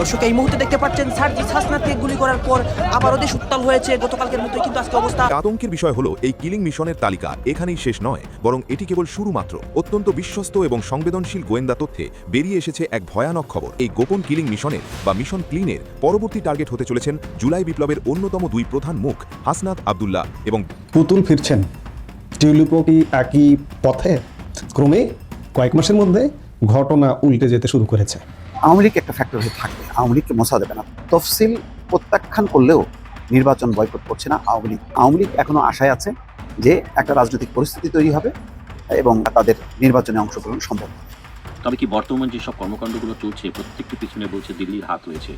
দর্শক এই মুহূর্তে দেখতে পাচ্ছেন সার্জিস হাসনাতকে গুলি করার পর আবারও দেশ উত্তাল হয়েছে। গতকালকের মতোই কিন্তু আজকে অবস্থা আতঙ্কের বিষয় হলো এই কিলিং মিশনের তালিকা এখানেই শেষ নয় বরং এটি কেবল শুরু মাত্র অত্যন্ত বিশ্বস্ত এবং সংবেদনশীল গোয়েন্দা তথ্যে বেরিয়ে এসেছে এক ভয়ানক খবর। এই গোপন কিলিং মিশনের বা মিশন ক্লিনের পরবর্তী টার্গেট হতে চলেছেন জুলাই বিপ্লবের অন্যতম দুই প্রধান মুখ হাসনাত আবদুল্লাহ এবং পুতুল ফিরছেন। টিউলিপও কি একই পথে। ক্রমে কয়েক মাসের মধ্যে ঘটনা উল্টে যেতে শুরু করেছে। আওয়ামী লীগ একটা ফ্যাক্টর হয়ে থাকবে, আওয়ামী লীগকে মশা দেবে না। তফসিল প্রত্যাখ্যান করলেও নির্বাচন বয়কট করছে না আওয়ামী লীগ। আওয়ামী লীগ এখনও আশায় আছে যে একটা রাজনৈতিক পরিস্থিতি তৈরি হবে এবং তাদের নির্বাচনে অংশগ্রহণ সম্ভব তবে কি বর্তমান যেসব কর্মকাণ্ডগুলো চলছে, প্রত্যেকটি পিছনে বলছে দিল্লির হাত রয়েছে।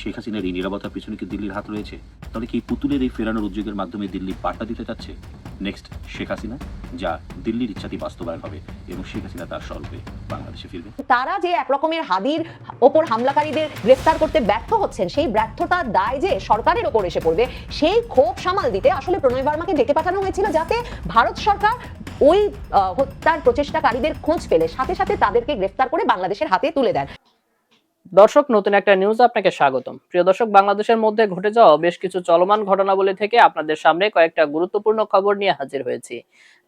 শেখ হাসিনার এই নিরাপত্তার পিছনে কি দিল্লির হাত রয়েছে? তাহলে কি পুতুলের এই ফেরানোর উদ্যোগের মাধ্যমে দিল্লি বার্তা দিতে চাচ্ছে? নেক্সট, শেখ হাসিনা, যা দিল্লির ইচ্ছাতেই বাস্তবায়ন হবে এবং শেখ হাসিনা তার স্বরূপে বাংলাদেশে ফিরবে। তারা যে একরকমের হাদির ওপর হামলাকারীদের গ্রেফতার করতে ব্যর্থ হচ্ছেন, সেই ব্যর্থতার দায় যে সরকারের ওপর এসে পড়বে, সেই ক্ষোভ সামাল দিতে আসলে প্রণয় বর্মাকে ডেকে পাঠানো হয়েছিল যাতে ভারত সরকার ওই হত্যার প্রচেষ্টাকারীদের খোঁজ পেলে সাথে সাথে তাদেরকে গ্রেফতার করে বাংলাদেশের হাতে তুলে দেন। দর্শক, নতুন একটা নিউজ আপনাকে স্বাগতম। প্রিয় দর্শক, বাংলাদেশের মধ্যে ঘটে যাওয়া বেশ কিছু চলমান ঘটনাবলী থেকে আপনাদের সামনে কয়েকটা গুরুত্বপূর্ণ খবর নিয়ে হাজির হয়েছি।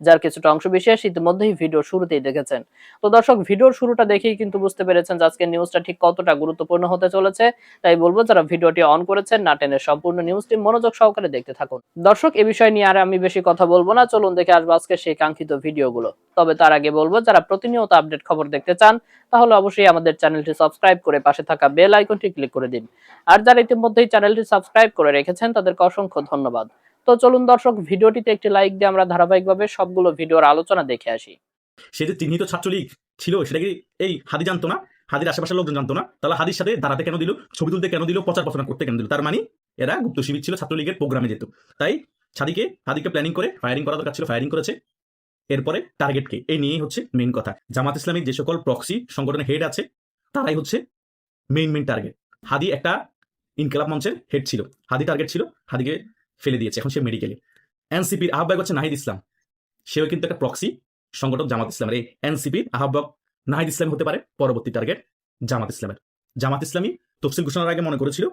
যার কিছুটা অংশ বিশেষ ইতিমধ্যেই ভিডিও শুরুতেই দেখেছেন। তো দর্শক, ভিডিওর শুরুটা দেখেই কিন্তু বুঝতে পেরেছেন যে আজকে নিউজটা ঠিক কতটা গুরুত্বপূর্ণ হতে চলেছে। তাই বলব, যারা ভিডিওটি অন করেছেন, না টেনে সম্পূর্ণ নিউজটি মনোযোগ সহকারে দেখতে থাকুন। দর্শক, এ বিষয় নিয়ে আর আমি বেশি কথা বলব না। চলুন দেখে আসব আজকে সেই কাঙ্ক্ষিত ভিডিওগুলো। তবে তার আগে বলব, যারা প্রতিনিয়ত আপডেট খবর দেখতে চান, তাহলে অবশ্যই আমাদের চ্যানেলটি সাবস্ক্রাইব করে পাশে থাকা বেল আইকনটি ক্লিক করে দিন। আর যারা ইতিমধ্যেই চ্যানেলটি সাবস্ক্রাইব করে রেখেছেন, তাদেরকে অসংখ্য ধন্যবাদ। তো চলুন দর্শক, ভিডিওটিতে একটি লাইক দিয়ে আমরা ধারাবাহিকভাবে সবগুলো ভিডিওর আলোচনা দেখে আসি। সে যে চিহ্নিত ছাত্রলীগ ছিল, সেটা কি এই হাদি জানতো না? হাদির আশেপাশের লোকজন জানতো না? তাহলে হাদির সাথে দাঁড়াতে কেন দিল? ছবি তুলতে কেন দিল? প্রচার প্রচার করতে কেন দিল? তার মানে এরা গুপ্ত শিবির ছিল ছাত্রলীগের প্রোগ্রামে যেত। তাই ছাদিকে, হাদিকে প্ল্যানিং করে ফায়ারিং করা দরকার ছিল ফায়ারিং করেছে। এরপরে টার্গেটকে এই নিয়েই হচ্ছে মেইন কথা। জামাত ইসলামিক যে সকল প্রক্সি সংগঠনের হেড আছে, তারাই হচ্ছে মেইন মেইন টার্গেট হাদি একটা ইনকেলাব মঞ্চের হেড ছিল। হাদি টার্গেট ছিল। হাদিকে ফেলে দিয়েছে, এখন সে মেডিকেলে এনসিপির আহ্বায়ক হচ্ছে নাহিদ ইসলাম। সেও কিন্তু একটা প্রক্সি সংগঠন জামাত ইসলামের। এই এনসিপির আহ্বায়ক নাহিদ ইসলাম হতে পারে, পরবর্তী টার্গেট জামাত ইসলামের। জামাত ইসলামী তফসিল ঘোষণার আগে মনে করেছিল,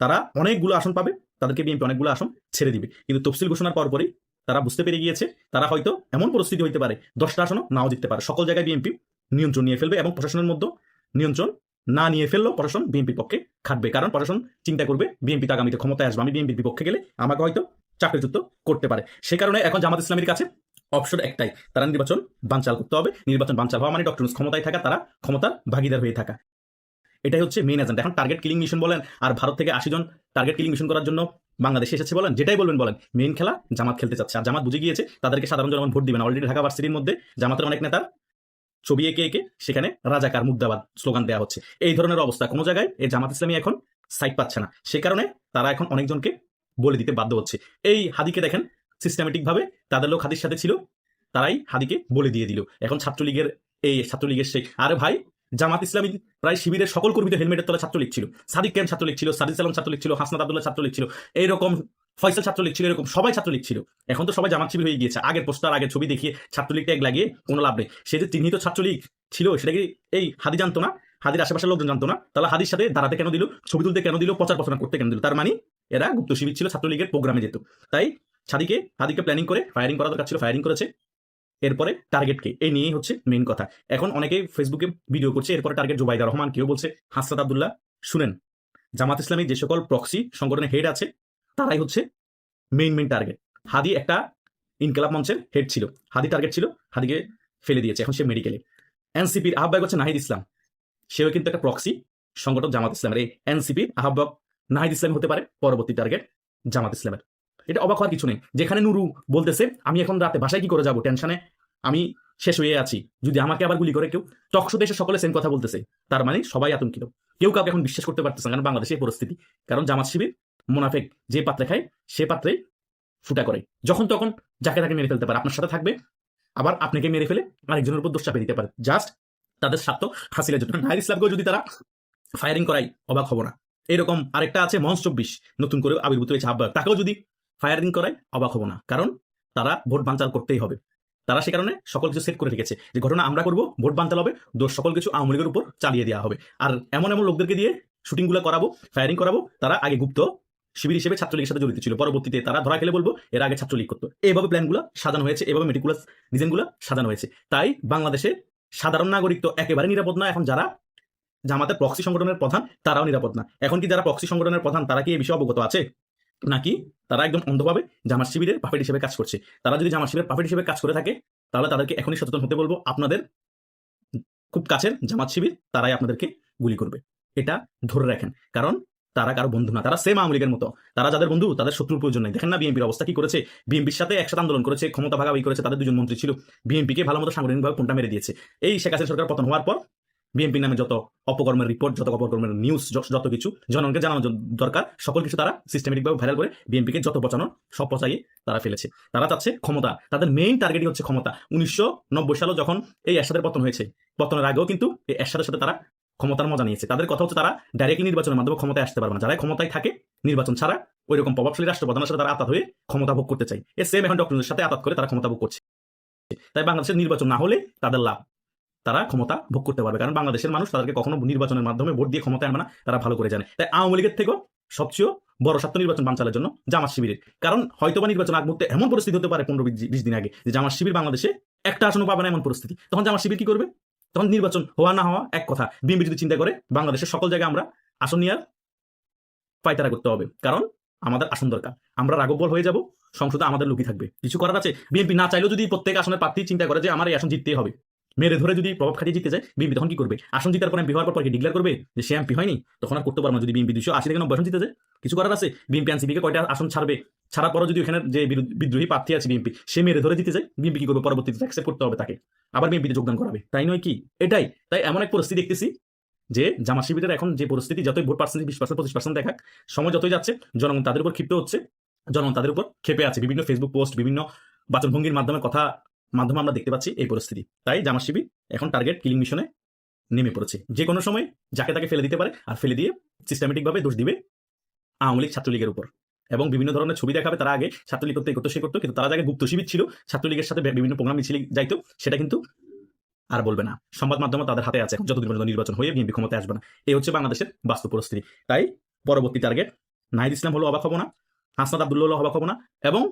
তারা অনেকগুলো আসন পাবে, তাদেরকে বিএনপি অনেকগুলো আসন ছেড়ে দিবে। কিন্তু তফসিল ঘোষণার পরপরই তারা বুঝতে পেরে গিয়েছে, তারা হয়তো এমন পরিস্থিতি হইতে পারে, দশটা আসনও নাও জিততে পারে। সকল জায়গায় বিএনপি নিয়ন্ত্রণ নিয়ে ফেলবে এবং প্রশাসনের মধ্যে নিয়ন্ত্রণ না নিয়ে ফেললেও প্রশাসন বিএনপির পক্ষে খাটবে। কারণ প্রশাসন চিন্তা করবে, বিএনপি আগামীতে ক্ষমতায় আসবে। আমি বিএনপির বিপক্ষে গেলে আমাকে হয়তো চাকরিচ্যুত করতে পারে। সে কারণে এখন জামাত ইসলামের কাছে অপশন একটাই। তারা নির্বাচন বানচাল করতে হবে। নির্বাচন বানচাল হওয়া মানে ডক্টর ক্ষমতায় থাকা, তারা ক্ষমতার ভাগিদার হয়ে থাকা। এটাই হচ্ছে মেইন এজেন্ডা এখন টার্গেট কিলিং মিশন বলেন, আর ভারত থেকে আশি জন টার্গেট কিলিং মিশন করার জন্য বাংলাদেশে এসেছে বলেন, যেটাই বলবেন বলেন মেইন খেলা জামাত খেলতে চাচ্ছে। আর জামাত বুঝে গিয়েছে, তাদেরকে সাধারণ জনগণ ভোট দিবেন অলরেডি ঢাকা ভার্সিটির মধ্যে জামাতের অনেক নেতা ছবি এঁকে এঁকে সেখানে রাজাকার মুদ্রাবাদ স্লোগান দেওয়া হচ্ছে। এই ধরনের অবস্থা কোনো জায়গায় এই জামাত ইসলামী এখন সাইট পাচ্ছে না। সে কারণে তারা এখন অনেকজনকে বলে দিতে বাধ্য হচ্ছে। এই হাদিকে দেখেন সিস্টেমেটিক ভাবে তাদের লোক হাদির সাথে ছিল, তারাই হাদিকে বলে দিয়ে দিল। এখন ছাত্রলীগের এই ছাত্রলীগের শেখ আরে ভাই, জামাত ইসলামী প্রায় শিবিরের সকল কর্মীদের হেলমেটের তলা ছাত্রলীগ ছিল। সাদিক ক্যাম ছাত্রলীগ ছিল? সাদিক সালাম ছাত্রলীগ ছিল? হাসনাত আব্দুল্লাহ ছাত্রলীগ ছিল? এইরকম ফয়সাল ছাত্রলীগ ছিল এরকম, সবাই ছাত্রলীগ ছিল। এখন তো সবাই জামাত শিবির হয়ে গিয়েছে। আগের পোস্টার, আগের ছবি দেখিয়ে ছাত্রলীগ ট্যাগ লাগিয়ে কোনো লাভ নেই। সে যে চিহ্নিত ছাত্রলীগ ছিল, সেটা কি এই হাদি জানতো না? হাদির আশেপাশের লোকজন জানতো না? তাহলে হাদির সাথে দাঁড়াতে কেন দিল? ছবি তুলতে কেন দিল? প্রচার প্রচার করতে কেন দিল? তার মানে এরা গুপ্ত শিবির ছিল, ছাত্রলীগের প্রোগ্রামে যেত। তাই ছাদিকে, হাদিকে প্ল্যানিং করে ফায়ারিং করা দরকার ছিল ফায়ারিং করেছে। এরপরে টার্গেটকে এই নিয়েই হচ্ছে মেইন কথা। এখন অনেকেই ফেসবুকে ভিডিও করছে, এরপরে টার্গেট জুবাইদা রহমান, কেউ বলছে হাসরাত আবদুল্লাহ। শুনেন, জামাত ইসলামী যে সকল প্রক্সি সংগঠনের হেড আছে তারাই হচ্ছে মেইন মেইন টার্গেট হাদি একটা ইনকেলাব মঞ্চের হেড ছিল। হাদি টার্গেট ছিল, হাদিকে ফেলে দিয়েছে। এখন সে মেডিকেলে এনসিপির আহ্বায়ক হচ্ছে নাহিদ ইসলাম। সেও কিন্তু একটা প্রক্সি সংগঠন জামাত ইসলামের। এই এনসিপির আহ্বায়ক নাহিদ ইসলাম হতে পারে পরবর্তী টার্গেট জামাত ইসলামের। এটা অবাক হওয়ার কিছু নেই। যেখানে নুরু বলতেছে, আমি এখন রাতে বাসায় কি করে যাব? টেনশনে আমি শেষ হয়ে আছি। যদি আমাকে আবার গুলি করে কেউ? টকশো দেশে সকলে সেম কথা বলতেছে। তার মানে সবাই আতঙ্কিত। কেউ কাউকে এখন বিশ্বাস করতে পারতেছে না, কারণ বাংলাদেশের পরিস্থিতি। কারণ জামাত শিবির মুনাফেক যে পাত্রে খায়, সে পাত্রে ফুটা করে। যখন তখন যাকে তাকে মেরে ফেলতে পারে, আপনার সাথে থাকবে। আবার আপনাকে মেরে ফেলে আরেকজনের উপর দোষ চাপিয়ে দিতে পারে। জাস্ট তাদের স্বার্থ হাসিলের জন্য। নাহিদ ইসলামকেও যদি তারা ফায়ারিং করাই অবাক হব না। এরকম আরেকটা আছে মঞ্চ চব্বিশ, নতুন করে আবির্ভূত হয়েছে আহ্বায়ক তাকেও যদি ফায়ারিং করায়, অবাক হব না। কারণ তারা ভোট বানচাল করতেই হবে। তারা সে কারণে সকল কিছু সেট করে রেখেছে। যে ঘটনা আমরা করব, ভোট বানচাল হবে, দোষ সকল কিছু আওয়ামী লীগের উপর চালিয়ে দেওয়া হবে। আর এমন এমন লোকদেরকে দিয়ে শুটিংগুলো করাবো ফায়ারিং করাবো, তারা আগে গুপ্ত শিবির হিসেবে ছাত্রলীগের সাথে জড়িত ছিল। পরবর্তীতে তারা ধরা খেলে বলব, এর আগে ছাত্রলীগ করতো। এইভাবে প্ল্যানগুলো সাজানো হয়েছে, এভাবে মেটিকুলাস ডিজাইনগুলো সাজানো হয়েছে। তাই বাংলাদেশে সাধারণ নাগরিক তো একেবারে নিরাপদ না। এখন যারা জামাতের প্রক্সি সংগঠনের প্রধান, তারাও নিরাপদ না। এখন কি যারা প্রক্সি সংগঠনের প্রধান, তারা কি এই বিষয়ে অবগত আছে? নাকি তারা একদম অন্ধভাবে জামাত শিবিরের পাফেট হিসেবে কাজ করছে? তারা যদি জামাত শিবিরের পাপেট হিসেবে কাজ করে থাকে, তাহলে তাদেরকে এখনই সচেতন হতে বলব। আপনাদের খুব কাছের জামাত শিবির, তারাই আপনাদেরকে গুলি করবে। এটা ধরে রাখেন। কারণ তারা কারও বন্ধু না, তারা সেম আওয়ামী লীগের মতো। তারা যাদের বন্ধু, তাদের শত্রুর প্রয়োজন নেই। দেখেন না বিএনপির অবস্থা কি করেছে? বিএনপির সাথে একসাথে আন্দোলন করেছে, ক্ষমতা ভাগাভাগি করেছে, তাদের দুজন মন্ত্রী ছিল। বিএনপিকে ভালো মতো সাংগঠনিকভাবে কোনটা মেরে দিয়েছে। এই শেখ হাসিনা সরকার পতন হওয়ার পর বিএনপির নামে যত অপকর্মের রিপোর্ট যত অপকর্মের নিউজ যত কিছু, জনগণকে জানানো দরকার, সকল কিছু তারা সিস্টেমেটিকভাবে ভাইরাল করে বিএনপিকে যত পচানোর সব পচাইয়ে তারা ফেলেছে। তারা চাচ্ছে ক্ষমতা। তাদের মেইন টার্গেটই হচ্ছে ক্ষমতা। উনিশশো নব্বই সালে যখন এই এরশাদের পতন হয়েছে, পতনের আগেও কিন্তু এই এরশাদের সাথে তারা ক্ষমতার মজা নিয়েছে। তাদের কথা হচ্ছে তারা ডাইরেক্টলি নির্বাচনের মাধ্যমে ক্ষমতায় আসতে পারবে না। যারা ক্ষমতায় থাকে, নির্বাচন ছাড়া ওই রকম প্রভাবশালী রাষ্ট্রপ্রধানের সাথে তারা আতাত হয়ে ক্ষমতা ভোগ করতে চাই এ সেম এখন ডক্টরের সাথে আতাত করে তারা ক্ষমতা ভোগ করছে। তাই বাংলাদেশের নির্বাচন না হলে তাদের লাভ। তারা ক্ষমতা ভোগ করতে পারবে। কারণ বাংলাদেশের মানুষ তাদেরকে কখনো নির্বাচনের মাধ্যমে ভোট দিয়ে ক্ষমতা আনবে না, তারা ভালো করে জানে। তাই আওয়ামী লীগের থেকেও সবচেয়ে বড় স্বার্থ নির্বাচন বাঞ্চালের জন্য জামাত শিবিরের। কারণ হয়তোবা নির্বাচন আগ মুহূর্তে এমন পরিস্থিতি হতে পারে পনেরো বিশ দিন আগে যে জামাত শিবির বাংলাদেশে একটা আসনও পাবে না এমন পরিস্থিতি। তখন জামাত শিবির কি করবে? তখন নির্বাচন হওয়া না হওয়া এক কথা। বিএনপি যদি চিন্তা করে, বাংলাদেশের সকল জায়গায় আমরা আসন নিয়ে পায়তারা করতে হবে। কারণ আমাদের আসন দরকার। আমরা রাগব্বল হয়ে যাব, সংসদে আমাদের লুকি থাকবে। কিছু করার আছে। বিএনপি না চাইলেও যদি প্রত্যেক আসনের প্রার্থী চিন্তা করে যে, আমার এই আসন জিততেই হবে। মেরে ধরে যদি প্রভাব খাটিয়ে জিতে যায় বিএনপি তখন কি করবে? আসন জিতার পর হওয়ার পর কি ডিক্লেয়ার করবে যে সে এমপি হয়নি? তখন আর করতে পারব যদি বিএনপি দুশো আশি থেকে নব্বই আসন জিতে যায়, কিছু করার আছে? বিএনপি এনসিপিকে কয়টা আসন ছাড়বে? ছাড়ার পরও যদি ওখানে যে বিদ্রোহী প্রার্থী আছে বিএনপি সে মেরে ধরে জিতে যায় বিএনপি কি করবে? পরবর্তীতে অ্যাকসেপ্ট করতে হবে তাকে। আবার বিএনপিতে যোগদান করাবে। তাই নয় কি? এটাই। তাই এমন এক পরিস্থিতি দেখতেছি যে জামা শিবিরের এখন যে পরিস্থিতি, যতই ভোট পার্সেন্টেজ বিশ পার্সেন্ট পঁচিশ পার্সেন্ট দেখাক, সময় যতই যাচ্ছে, জনগণ তাদের উপর ক্ষিপ্ত হচ্ছে। জনগণ তাদের উপর ক্ষেপে আছে। বিভিন্ন ফেসবুক পোস্ট বিভিন্ন বাচনভঙ্গির মাধ্যমে কথা মাধ্যমে আমরা দেখতে পাচ্ছি এই পরিস্থিতি। তাই জামা শিবির এখন টার্গেট কিলিং মিশনে নেমে পড়েছে। যে কোনো সময় যাকে তাকে ফেলে দিতে পারে আর ফেলে দিয়ে সিস্টেমেটিকভাবে দোষ দিবে আওয়ামী লীগ ছাত্রলীগের উপর। এবং বিভিন্ন ধরনের ছবি দেখাবে তারা আগে ছাত্রলীগ করতে করতো সে করতো, কিন্তু তারা আগে গুপ্ত শিবির ছিল, ছাত্রলীগের সাথে বিভিন্ন প্রোগ্রাম মিছিল যাইতো, সেটা কিন্তু আর বলবে না। সংবাদ মাধ্যমে তাদের হাতে আছে, যতদিন পর্যন্ত নির্বাচন হয়ে বিএনপি ক্ষমতায় আসবে না। এই হচ্ছে বাংলাদেশের বাস্তব পরিস্থিতি। তাই পরবর্তী টার্গেট নাহিদ ইসলাম হলো অবাক হব না হাসনাদ আব্দুল্লাহ হলো অবাক হব না, এবং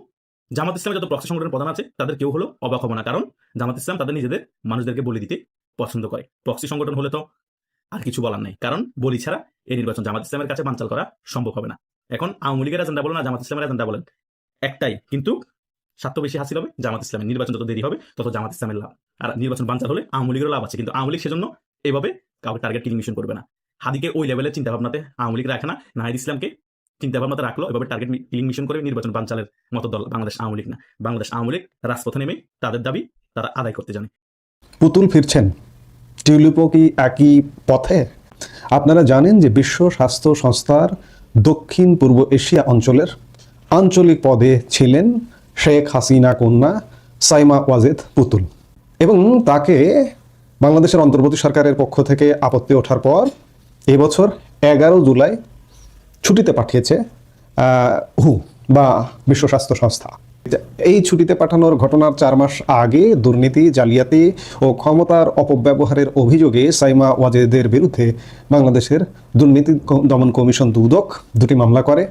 জামাত ইসলামের যত প্রক্সি সংগঠনের প্রধান আছে, তাদের কেউ হলো অবাক হব না। কারণ জামাত ইসলাম তাদের নিজেদের মানুষদেরকে বলে দিতে পছন্দ করে। প্রক্সি সংগঠন হলে তো আর কিছু বলার নেই। কারণ বলি ছাড়া এই নির্বাচন জামাত ইসলামের কাছে বানচাল করা সম্ভব হবে না। এখন আওয়ামী লীগের এজেন্ডা বলেন না জামাত ইসলামের এজেন্ডা বলেন, একটাই। কিন্তু স্বার্থ বেশি হাসিল হবে জামাত ইসলামের। নির্বাচন যত দেরি হবে, তত জামাত ইসলামের লাভ। আর নির্বাচন বানচাল হলে আওয়ামী লীগেরও লাভ আছে। কিন্তু আওয়ামী লীগ সেজন্য এভাবে কাউকে টার্গেট কিলিং মিশন করবে না। হাদিকে ওই লেভেলের চিন্তা ভাবনাতে আওয়ামী লীগ রাখে না। নাহিদ ইসলামকে চিন্তা ভাবনাতে রাখল, এভাবে টার্গেট কিলিং মিশন করে নির্বাচন বানচালের মতো দল বাংলাদেশ আওয়ামী লীগ না। বাংলাদেশ আওয়ামী লীগ রাজপথে নেমে তাদের দাবি তারা আদায় করতে জানে। পুতুল ফিরছেন। টিউলিপও কি একই পথে? আপনারা জানেন যে বিশ্ব স্বাস্থ্য সংস্থার দক্ষিণ পূর্ব এশিয়া অঞ্চলের আঞ্চলিক পদে ছিলেন শেখ হাসিনা কন্যা সাইমা ওয়াজেদ পুতুল। এবং তাকে বাংলাদেশের অন্তর্বর্তী সরকারের পক্ষ থেকে আপত্তি ওঠার পর এবছর এগারো জুলাই ছুটিতে পাঠিয়েছে হু, বা বিশ্ব স্বাস্থ্য সংস্থা। এই ছুটিতে পাঠানোর ঘটনার চার মাস আগে দুর্নীতি, জালিয়াতি ও ক্ষমতার অপব্যবহারের অভিযোগে সাইমা ওয়াজেদের বিরুদ্ধে বাংলাদেশের দুর্নীতি দমন কমিশন দুদক দুটি মামলা করে।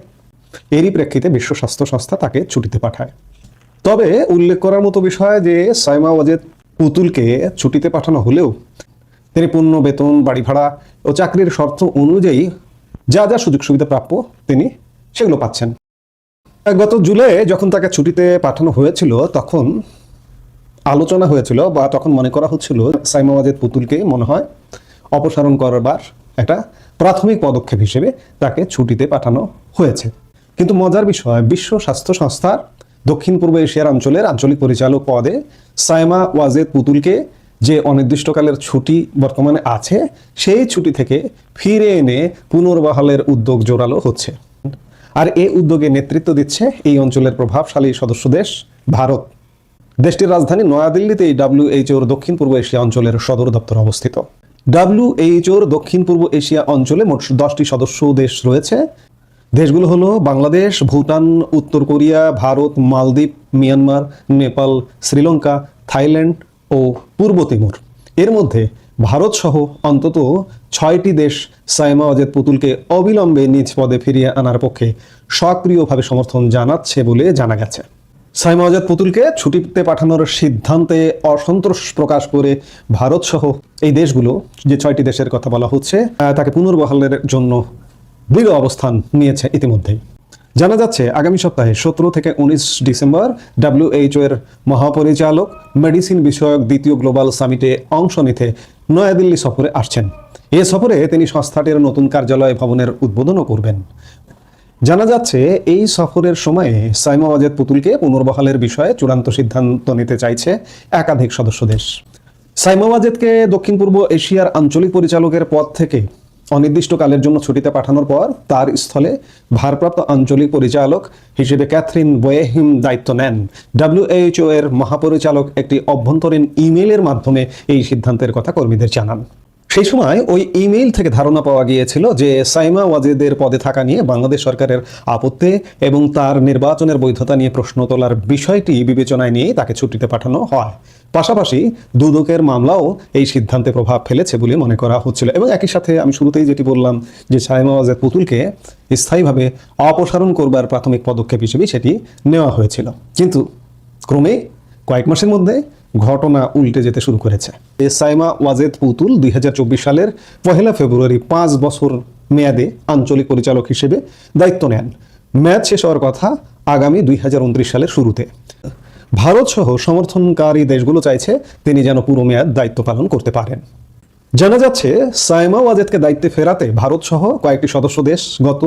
এরই প্রেক্ষিতে বিশ্ব স্বাস্থ্য সংস্থা তাকে ছুটিতে পাঠায়। তবে উল্লেখ করার মতো বিষয় যে সাইমা ওয়াজেদ পুতুলকে ছুটিতে পাঠানো হলেও তিনি পূর্ণ বেতন বাড়ি ভাড়া ও চাকরির শর্ত অনুযায়ী যা যা সুযোগ সুবিধা প্রাপ্য তিনি সেগুলো পাচ্ছেন। গত জুলাই যখন তাকে ছুটিতে পাঠানো হয়েছিল, তখন আলোচনা হয়েছিল বা তখন মনে করা হচ্ছিল, সাইমা ওয়াজেদ পুতুলকে মনে হয় অপসারণ করবার একটা প্রাথমিক পদক্ষেপ হিসেবে তাকে ছুটিতে পাঠানো হয়েছে। কিন্তু মজার বিষয়, বিশ্ব স্বাস্থ্য সংস্থার দক্ষিণ পূর্ব এশিয়ার অঞ্চলের আঞ্চলিক পরিচালক পদে সাইমা ওয়াজেদ পুতুলকে যে অনির্দিষ্টকালের ছুটি বর্তমানে আছে, সেই ছুটি থেকে ফিরে এনে পুনর্বহালের উদ্যোগ জোরালো হচ্ছে। আর এই উদ্যোগে নেতৃত্ব দিচ্ছে এই অঞ্চলের প্রভাবশালী সদস্য দেশ, ভারত। দেশটির রাজধানী নয়াদিল্লিতে এই ডাব্লিউএইচওর দক্ষিণ পূর্ব এশিয়া অঞ্চলের সদর দপ্তর অবস্থিত। ডাব্লিউএইচওর দক্ষিণ পূর্ব এশিয়া অঞ্চলে মোট দশটি সদস্য দেশ রয়েছে। দেশগুলো হলো বাংলাদেশ, ভুটান, উত্তর কোরিয়া, ভারত, মালদ্বীপ, মিয়ানমার, নেপাল, শ্রীলঙ্কা, থাইল্যান্ড ও পূর্ব তিমুর। এর মধ্যে ভারত সহ অন্তত ছয়টি দেশ সাইমা ওয়াজেদ পুতুলকে অবিলম্বে নিজ পদে ফিরিয়ে আনার পক্ষে সক্রিয়ভাবে সমর্থন জানাচ্ছে বলে জানা গেছে। সাইমা ওয়াজেদ পুতুলকে ছুটিতে পাঠানোর সিদ্ধান্তে অসন্তোষ প্রকাশ করে ভারত সহ এই দেশগুলো, যে ছয়টি দেশের কথা বলা হচ্ছে তাকে পুনর্বহালের জন্য দৃঢ় অবস্থান নিয়েছে ইতিমধ্যেই। জানা যাচ্ছে, আগামী সপ্তাহে সতেরো থেকে উনিশ ডিসেম্বর ডাব্লিউএইচও এর মহাপরিচালক, মেডিসিন বিষয়ক দ্বিতীয় গ্লোবাল সামিটে অংশ নিতে নয়াদিল্লি সফরে আসছেন। এ সফরে তিনি সংস্থাটির নতুন কার্যালয় ভবনের উদ্বোধনও করবেন। জানা যাচ্ছে, এই সফরের সময়ে সাইমা ওয়াজেদ পুতুলকে পুনর্বহালের বিষয়ে চূড়ান্ত সিদ্ধান্ত নিতে চাইছে একাধিক সদস্য দেশ। সাইমা ওয়াজেদকে দক্ষিণ পূর্ব এশিয়ার আঞ্চলিক পরিচালকের পদ থেকে অনির্দিষ্টকালের জন্য ছুটিতে পাঠানোর পর তার স্থলে ভারপ্রাপ্ত আঞ্চলিক পরিচালক হিসেবে ক্যাথরিন বয়েহিম দায়িত্ব নেন। ডাব্লিউএইচও এর মহাপরিচালক একটি অভ্যন্তরীণ ইমেইলের মাধ্যমে এই সিদ্ধান্তের কথা কর্মীদের জানান। সেই সময় ওই ইমেইল থেকে ধারণা পাওয়া গিয়েছিল যে সাইমা ওয়াজেদের পদে থাকা নিয়ে বাংলাদেশ সরকারের আপত্তি এবং তার নির্বাচনের বৈধতা নিয়ে প্রশ্ন তোলার বিষয়টি বিবেচনায় নিয়ে তাকে ছুটিতে পাঠানো হয়। পাশাপাশি দুদকের মামলাও এই সিদ্ধান্তে প্রভাব ফেলেছে বলে মনে করা হচ্ছিল। এবং একই সাথে আমি শুরুতেই যেটি বললাম যে সাইমা ওয়াজেদ পুতুলকে স্থায়ীভাবে অপসারণ করবার প্রাথমিক পদক্ষেপ হিসেবে সেটি নেওয়া হয়েছিল। কিন্তু ক্রমে কয়েক মাসের মধ্যে ঘটনা উল্টে যেতে শুরু করেছে। সাইমা ওয়াজেদ পুতুল দুই হাজার চব্বিশ সালের পহেলা ফেব্রুয়ারি পাঁচ বছর মেয়াদে আঞ্চলিক পরিচালক হিসেবে দায়িত্ব নেন। মেয়াদ শেষ হওয়ার কথা আগামী দুই হাজার উনত্রিশ সালের শুরুতে। ভারত সহ সমর্থনকারী দেশগুলো চাইছে তিনি যেন পুরো মেয়াদ দায়িত্ব পালন করতে পারেন। জানা যাচ্ছে, সাইমা ওয়াজেদকে দায়িত্বে ফেরাতে ভারত সহ কয়েকটি সদস্য দেশ গত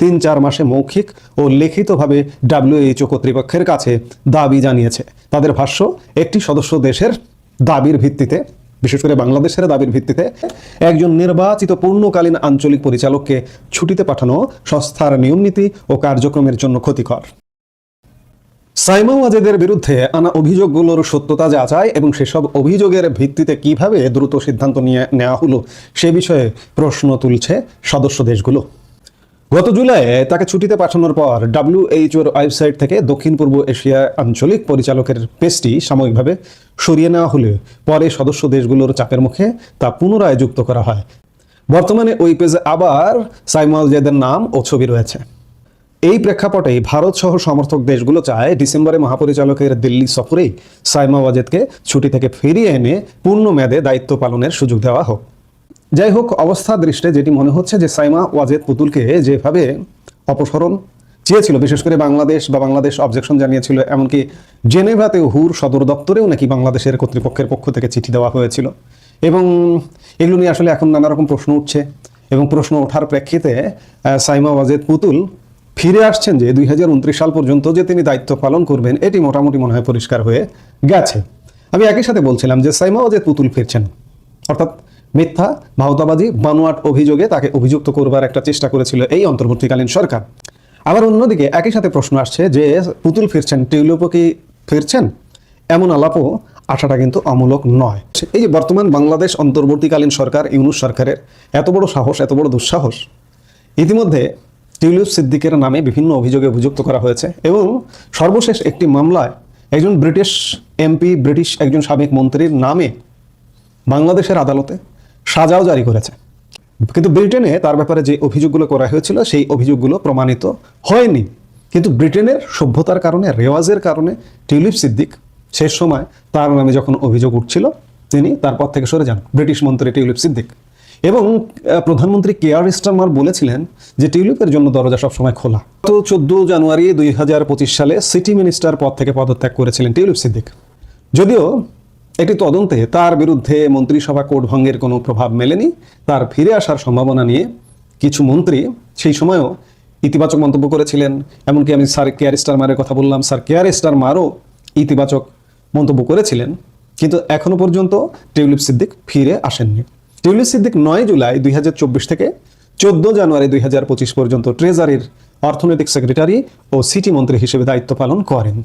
তিন চার মাসে মৌখিক ও লিখিতভাবে ডাব্লিউএইচও কর্তৃপক্ষের কাছে দাবি জানিয়েছে। তাদের ভাষ্য, একটি সদস্য দেশের দাবির ভিত্তিতে, বিশেষ করে বাংলাদেশের দাবির ভিত্তিতে, একজন নির্বাচিত পূর্ণকালীন আঞ্চলিক পরিচালককে ছুটিতে পাঠানো সংস্থার নিয়মনীতি ও কার্যক্রমের জন্য ক্ষতিকর। সাইমা ওয়াজেদের বিরুদ্ধে আনা অভিযোগগুলোর সত্যতা যাচাই এবং সেসব অভিযোগের ভিত্তিতে কীভাবে দ্রুত সিদ্ধান্ত নিয়ে নেওয়া হলো সে বিষয়ে প্রশ্ন তুলছে সদস্য দেশগুলো। গত জুলাইয়ে তাকে ছুটিতে পাঠানোর পর ডাব্লিউএইচওর ওয়েবসাইট থেকে দক্ষিণ পূর্ব এশিয়া আঞ্চলিক পরিচালকের পেজটি সাময়িকভাবে সরিয়ে নেওয়া হলে পরে সদস্য দেশগুলোর চাপের মুখে তা পুনরায় যুক্ত করা হয়। বর্তমানে ওই পেজে আবার সাইমা ওয়াজেদের নাম ও ছবি রয়েছে। এই প্রেক্ষাপটে ভারত সহ সমর্থক দেশগুলো চায় ডিসেম্বরে মহাপরিচালকের দিল্লি সফরেই সাইমা ওয়াজেদকে ছুটি থেকে ফিরিয়ে এনে পূর্ণ মেয়াদে দায়িত্ব পালনের সুযোগ দেওয়া হোক। যাই হোক, অবস্থা দৃষ্টে যেটি মনে হচ্ছে যে সাইমা ওয়াজেদ পুতুলকে যেভাবে অপসরণ চেয়েছিল, বিশেষ করে বাংলাদেশ বা বাংলাদেশ অবজেকশন জানিয়েছিল, এমনকি জেনেভাতে হুর সদর দপ্তরেও নাকি বাংলাদেশের কর্তৃপক্ষের পক্ষ থেকে চিঠি দেওয়া হয়েছিল। এবং এগুলো নিয়ে আসলে এখন নানা রকম প্রশ্ন উঠছে এবং প্রশ্ন ওঠার প্রেক্ষিতে সাইমা ওয়াজেদ পুতুল ফিরে আসছেন যে দুই হাজার উনত্রিশ সাল পর্যন্ত যে তিনি দায়িত্ব পালন করবেন, এটি মোটামুটি মনে হয় পরিষ্কার হয়ে গেছে। আমি একই সাথে বলছিলাম যে সাইমা ওয়াজেদ পুতুল ফিরছেন, অর্থাৎ মিথ্যা ভাওতাবাজি বানোয়াট অভিযোগে তাকে অভিযুক্ত করবার একটা চেষ্টা করেছিল এই অন্তর্বর্তীকালীন সরকার। আবার অন্যদিকে একই সাথে প্রশ্ন আসছে যে পুতুল ফিরছেন টিউলিপও কি ফিরছেন? এমন আলাপও আশাটা কিন্তু অমূলক নয়। এই যে বর্তমান বাংলাদেশ অন্তর্বর্তীকালীন সরকার, ইউনুস সরকারের এত বড় সাহস, এত বড় দুঃসাহস, ইতিমধ্যে টিউলিপ সিদ্দিকের নামে বিভিন্ন অভিযোগে অভিযুক্ত করা হয়েছে এবং সর্বশেষ একটি মামলায় একজন ব্রিটিশ এমপি, ব্রিটিশ একজন সাবেক মন্ত্রীর নামে বাংলাদেশের আদালতে সাজাও জারি করেছে। কিন্তু ব্রিটেনে তার ব্যাপারে যে অভিযোগগুলো করা হয়েছিল, সেই অভিযোগগুলো প্রমাণিত হয়নি। কিন্তু ব্রিটেনের সভ্যতার কারণে, রেওয়াজের কারণে টিউলিপ সিদ্দিক শেষ সময় তার নামে যখন অভিযোগ উঠছিল, তিনি তারপর থেকে সরে যান, ব্রিটিশ মন্ত্রী টিউলিপ সিদ্দিক। এবং প্রধানমন্ত্রী কেয়ার স্টারমার বলেছিলেন যে টিউলিপের জন্য দরজা সবসময় খোলা। তো চোদ্দ জানুয়ারি দুই হাজার পঁচিশ সালে সিটি মিনিস্টার পদ থেকে পদত্যাগ করেছিলেন টিউলিপ সিদ্দিক। যদিও একটি তদন্তে তার বিরুদ্ধে মন্ত্রিসভা কোড ভঙ্গের কোনো প্রভাব মেলেনি, তার ফিরে আসার সম্ভাবনা নিয়ে কিছু মন্ত্রী সেই সময়ও ইতিবাচক মন্তব্য করেছিলেন। এমনকি আমি স্যার কেয়ার স্টারমারের কথা বললাম, স্যার কেয়ার স্টারমারও ইতিবাচক মন্তব্য করেছিলেন। কিন্তু এখনও পর্যন্ত টিউলিপ সিদ্দিক ফিরে আসেননি। টিউলিপ সিদ্দিক নয় জুলাই দুই থেকে চোদ্দ জানুয়ারি দুই পর্যন্ত ট্রেজারির অর্থনৈতিক সেক্রেটারি ও সিটি মন্ত্রী হিসেবে দায়িত্ব পালন করেন।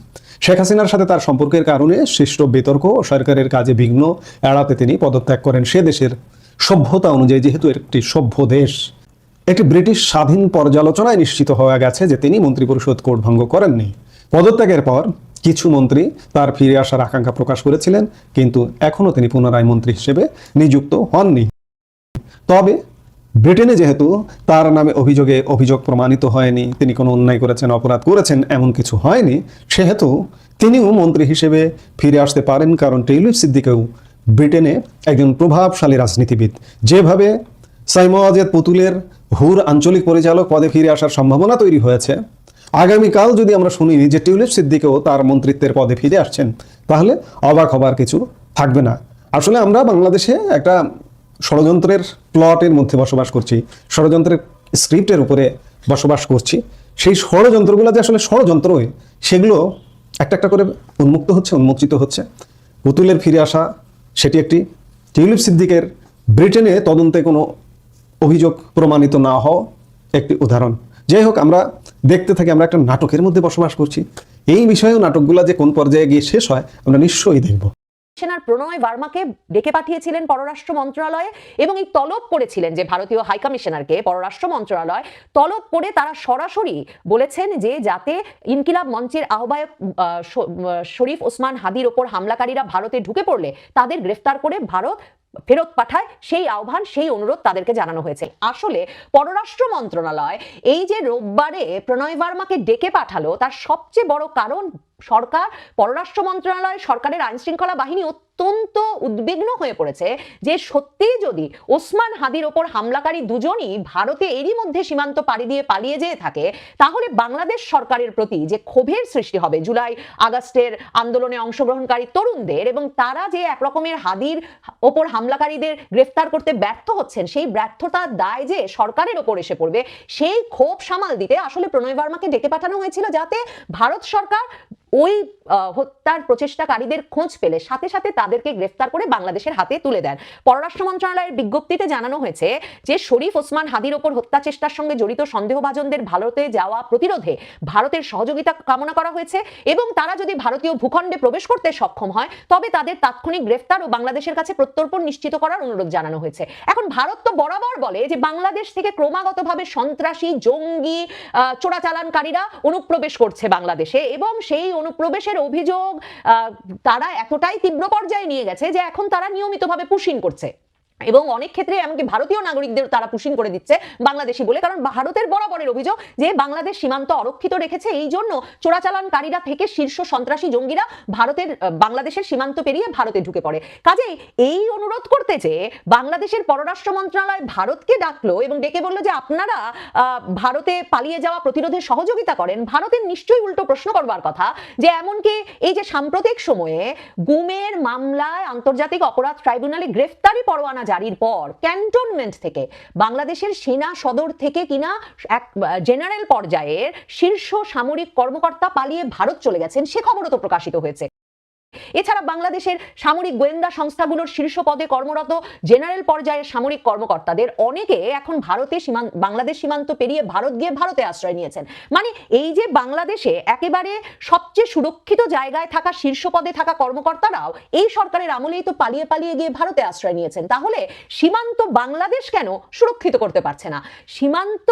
শেখ হাসিনার সাথে তার সম্পর্কের কারণে সৃষ্ট বিতর্ক ও সরকারের কাজে বিঘ্ন এড়াতে তিনি পদত্যাগ করেন সে দেশের সভ্যতা অনুযায়ী, যেহেতু একটি সভ্য দেশ। একটি ব্রিটিশ স্বাধীন পর্যালোচনায় নিশ্চিত হওয়া গেছে যে তিনি মন্ত্রিপরিষদ কোড ভঙ্গ করেননি। পদত্যাগের পর কিছু মন্ত্রী তার ফিরে আসার আকাঙ্ক্ষা প্রকাশ করেছিলেন, কিন্তু এখনও তিনি পুনরায় মন্ত্রী হিসেবে নিযুক্ত হননি। তবে ব্রিটেনে যেহেতু তার নামে অভিযোগে অভিযোগ প্রমাণিত হয়নি, তিনি কোনো অন্যায় করেছেন, অপরাধ করেছেন, এমন কিছু হয়নি, সেহেতু তিনিও মন্ত্রী হিসেবে ফিরে আসতে পারেন, কারণ টেইলর সিদ্দিকেও ব্রিটেনে একজন প্রভাবশালী রাজনীতিবিদ। যেভাবে সাইমওয়াজেদ পুতুলের হুর আঞ্চলিক পরিচালক পদে ফিরে আসার সম্ভাবনা তৈরি হয়েছে আগামীকাল যদি আমরা শুনি যে টিউলিপ সিদ্দিকেও তার মন্ত্রিত্বের পদে ফিরে আসছেন, তাহলে অবাক হবার কিছু থাকবে না। আসলে আমরা বাংলাদেশে একটা ষড়যন্ত্রের প্লটের মধ্যে বসবাস করছি, ষড়যন্ত্রের স্ক্রিপ্টের উপরে বসবাস করছি। সেই ষড়যন্ত্রগুলো যে আসলে ষড়যন্ত্রই, সেগুলো একটা একটা করে উন্মুক্ত হচ্ছে, উন্মোচিত হচ্ছে। পুতুলের ফিরে আসা, সেটি একটি টিউলিপ সিদ্দিকের ব্রিটেনে তদন্তে কোনো অভিযোগ প্রমাণিত না হওয়া একটি উদাহরণ। যাই হোক, আমরা দেখতে থাকি আমরা একটা নাটকের মধ্যে বসবাস করছি। এই বিষয়েও নাটকগুলো যে কোন পর্যায়ে গিয়ে শেষ হয় আমরা নিশ্চয়ই দেখব। সেনার প্রণয় বার্মাকে ডেকে পাঠিয়েছিলেন পররাষ্ট্র মন্ত্রণালয়ে এবং এই তলব করেছিলেন যে ভারতীয় হাইকমিশনারকে পররাষ্ট্র মন্ত্রণালয় তলব করে তারা সরাসরি বলেছেন যে যাতে ইনকিলাব মঞ্চের আহ্বায়ক আহ, শরীফ ওসমান হাদির ওপর হামলাকারীরা ভারতে ঢুকে পড়লে তাদের গ্রেফতার করে ভারত ফেরত পাঠায়, সেই আহ্বান, সেই অনুরোধ তাদেরকে জানানো হয়েছে। আসলে পররাষ্ট্র মন্ত্রণালয় এই যে রোববারে প্রণয় বার্মাকে ডেকে পাঠালো, তার সবচেয়ে বড় কারণ সরকার, পররাষ্ট্র মন্ত্রণালয়, সরকারের আইনশৃঙ্খলা বাহিনী অত্যন্ত উদ্বিগ্ন হয়ে পড়েছে যে সত্যিই যদি ওসমান হাদির ওপর হামলাকারী দুজনই ভারতে এরই মধ্যে সীমান্ত পাড়ি দিয়ে পালিয়ে যেয়ে থাকে, তাহলে বাংলাদেশ সরকারের প্রতি যে ক্ষোভের সৃষ্টি হবে, জুলাই আগস্টের আন্দোলনে অংশগ্রহণকারী তরুণদের এবং তারা যে একরকমের হাদির ওপর হামলাকারীদের গ্রেফতার করতে ব্যর্থ হচ্ছেন, সেই ব্যর্থতার দায় যে সরকারের ওপর এসে পড়বে, সেই ক্ষোভ সামাল দিতে আসলে প্রণয় বার্মাকে ডেকে পাঠানো হয়েছিল যাতে ভারত সরকার ওই হত্যার প্রচেষ্টাকারীদের খোঁজ পেলে সাথে সাথে তাদেরকে গ্রেফতার করে বাংলাদেশের হাতে তুলে দেন। পররাষ্ট্র মন্ত্রণালয়ের বিজ্ঞপ্তিতে জানানো হয়েছে যে শরীফ ওসমান হাদির ওপর হত্যা চেষ্টার সঙ্গে জড়িত সন্দেহভাজনদের ভারতে যাওয়া প্রতিরোধে ভারতের সহযোগিতা কামনা করা হয়েছে এবং তারা যদি ভারতীয় ভূখণ্ডে প্রবেশ করতে সক্ষম হয়, তবে তাদের তাৎক্ষণিক গ্রেফতার ও বাংলাদেশের কাছে প্রত্যর্পণ নিশ্চিত করার অনুরোধ জানানো হয়েছে। এখন ভারত তো বরাবর বলে যে বাংলাদেশ থেকে ক্রমাগতভাবে সন্ত্রাসী, জঙ্গি চোরাচালানকারীরা অনুপ্রবেশ করছে বাংলাদেশে এবং সেই অনুপ্রবেশের অভিযোগ তারা এতটাই তীব্র পর্যায়ে নিয়ে গেছে যে এখন তারা নিয়মিতভাবে পুশিং করছে। এবং অনেক ক্ষেত্রে এমনকি ভারতীয় নাগরিকদের তারা পুশিং করে দিচ্ছে বাংলাদেশি বলে। কারণ ভারতের বরাবরের অভিযোগ যে বাংলাদেশ সীমান্ত অরক্ষিত রেখেছে, এই জন্য চোরাচালানকারীরা থেকে শীর্ষ সন্ত্রাসী জঙ্গিরা ভারতের বাংলাদেশের সীমান্ত পেরিয়ে ভারতে ঢুকে পড়ে। কাজেই এই অনুরোধ করতে যে বাংলাদেশের পররাষ্ট্র মন্ত্রণালয় ভারতকে ডাকলো এবং ডেকে বলল যে আপনারা ভারতে পালিয়ে যাওয়া প্রতিরোধে সহযোগিতা করেন, ভারতের নিশ্চয়ই উল্টো প্রশ্ন করবার কথা যে এমনকি এই যে সাম্প্রতিক সময়ে গুমের মামলায় আন্তর্জাতিক অপরাধ ট্রাইব্যুনালে গ্রেফতারি পরোয়ানা জারির পর ক্যান্টনমেন্ট থেকে বাংলাদেশের সেনা সদর থেকে কিনা এক জেনারেল পর্যায়ের শীর্ষ সামরিক কর্মকর্তা পালিয়ে ভারত চলে গেছেন, সে খবরও তো প্রকাশিত হয়েছে। এছাড়া বাংলাদেশের সামরিক গোয়েন্দা সংস্থাগুলোর শীর্ষ পদে কর্মরত জেনারেল পর্যায়ের সামরিক কর্মকর্তাদের অনেকে এখন ভারতে সীমান্ত বাংলাদেশ সীমান্ত পেরিয়ে ভারত গিয়ে ভারতে আশ্রয় নিয়েছেন। মানে এই যে বাংলাদেশে একেবারে সবচেয়ে সুরক্ষিত জায়গায় থাকা শীর্ষ পদে থাকা কর্মকর্তারাও এই সরকারের আমলেই তো পালিয়ে পালিয়ে গিয়ে ভারতে আশ্রয় নিয়েছেন। তাহলে সীমান্ত বাংলাদেশ কেন সুরক্ষিত করতে পারছে না? সীমান্ত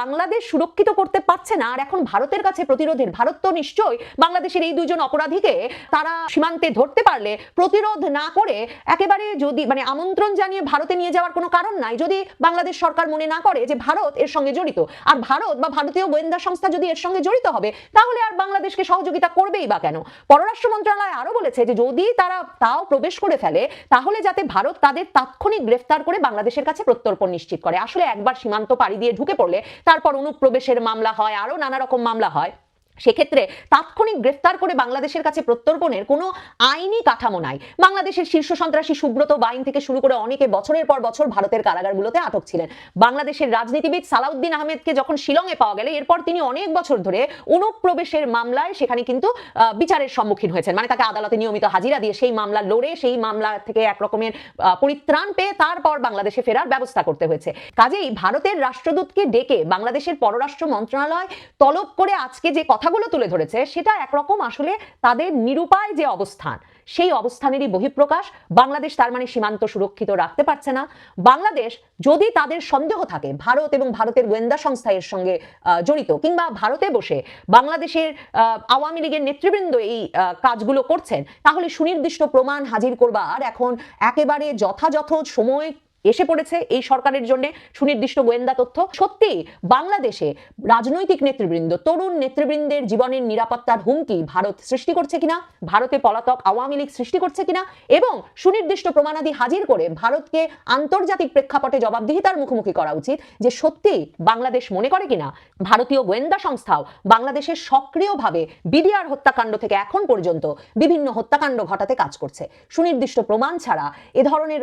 বাংলাদেশ সুরক্ষিত করতে পারছে না, আর এখন ভারতের কাছে প্রতিরোধের ভারত তো নিশ্চয়ই বাংলাদেশের এই দুজন অপরাধীকে তারা সীমান্তে ধরতে পারলে প্রতিরোধ না করে একেবারে যদি মানে আমন্ত্রণ জানিয়ে ভারতে নিয়ে যাওয়ার কোনো কারণ নাই, যদি বাংলাদেশ সরকার মনে না করে যে ভারত এর সঙ্গে জড়িত, আর ভারত বা ভারতীয় গোয়েন্দা সংস্থা যদি এর সঙ্গে জড়িত হবে, তাহলে আর বাংলাদেশকে সহযোগিতা করবেই বা কেন? পররাষ্ট্র মন্ত্রণালয় আরও বলেছে যে যদি তারা তাও প্রবেশ করে ফেলে, তাহলে যাতে ভারত তাদের তাৎক্ষণিক গ্রেফতার করে বাংলাদেশের কাছে প্রত্যর্পণ নিশ্চিত করে। আসলে একবার সীমান্ত পাড়ি দিয়ে ঢুকে পড়লে, তারপর অনুপ্রবেশের মামলা হয় আরও নানা রকম মামলা হয়। সেক্ষেত্রে তাৎক্ষণিক গ্রেফতার করে বাংলাদেশের কাছে প্রত্যর্পণের কোনো আইনি কাঠামো নাই। বাংলাদেশের শীর্ষ সন্ত্রাসী সুব্রত বাইন থেকে শুরু করে অনেকে বছরের পর বছর ভারতের কারাগারগুলোতে আটক ছিলেন। বাংলাদেশের রাজনীতিবিদ সালাউদ্দিন আহমেদকে যখন শিলংয়ে পাওয়া গেলে, এরপর তিনি অনেক বছর ধরে অনুপ্রবেশের মামলায় সেখানে কিন্তু বিচারের সম্মুখীন হয়েছেন। মানে তাকে আদালতে নিয়মিত হাজিরা দিয়ে সেই মামলা লড়ে, সেই মামলা থেকে একরকমের পরিত্রাণ পেয়ে তারপর বাংলাদেশে ফেরার ব্যবস্থা করতে হয়েছে। কাজেই ভারতের রাষ্ট্রদূতকে ডেকে বাংলাদেশের পররাষ্ট্র মন্ত্রণালয় তলব করে আজকে যে কথাগুলো তুলে ধরেছে, সেটা একরকম আসলে তাদের নিরুপায় যে অবস্থান, সেই অবস্থানেরই বহিঃপ্রকাশ। বাংলাদেশ তার মানে সীমান্ত সুরক্ষিত রাখতে পারছে না। বাংলাদেশ যদি তাদের সন্দেহ থাকে, ভারত এবং ভারতের গোয়েন্দা সংস্থা এর সঙ্গে জড়িত, কিংবা ভারতে বসে বাংলাদেশের আওয়ামী লীগের নেতৃবৃন্দ এই কাজগুলো করছেন, তাহলে সুনির্দিষ্ট প্রমাণ হাজির করবার এখন একেবারে যথাযথ সময় এসে পড়েছে এই সরকারের জন্য সুনির্দিষ্ট গোয়েন্দা তথ্য। সত্যি, বাংলাদেশে রাজনৈতিক নেতৃবৃন্দ, তরুণ নেতৃবৃন্দের জীবনের নিরাপত্তার হুমকি ভারত সৃষ্টি করছে কিনা, ভারতে পলাতক আওয়ামী লীগ সৃষ্টি করছে কিনা এবং সুনির্দিষ্ট প্রমাণাদি হাজির করে ভারতকে আন্তর্জাতিক প্রেক্ষাপটে জবাবদিহিতার মুখোমুখি করা উচিত যে সত্যি বাংলাদেশ মনে করে কিনা। ভারতীয় গোয়েন্দা সংস্থাও বাংলাদেশের সক্রিয়ভাবে বিডিআর হত্যাকাণ্ড থেকে এখন পর্যন্ত বিভিন্ন হত্যাকাণ্ড ঘটাতে কাজ করছে। সুনির্দিষ্ট প্রমাণ ছাড়া এ ধরনের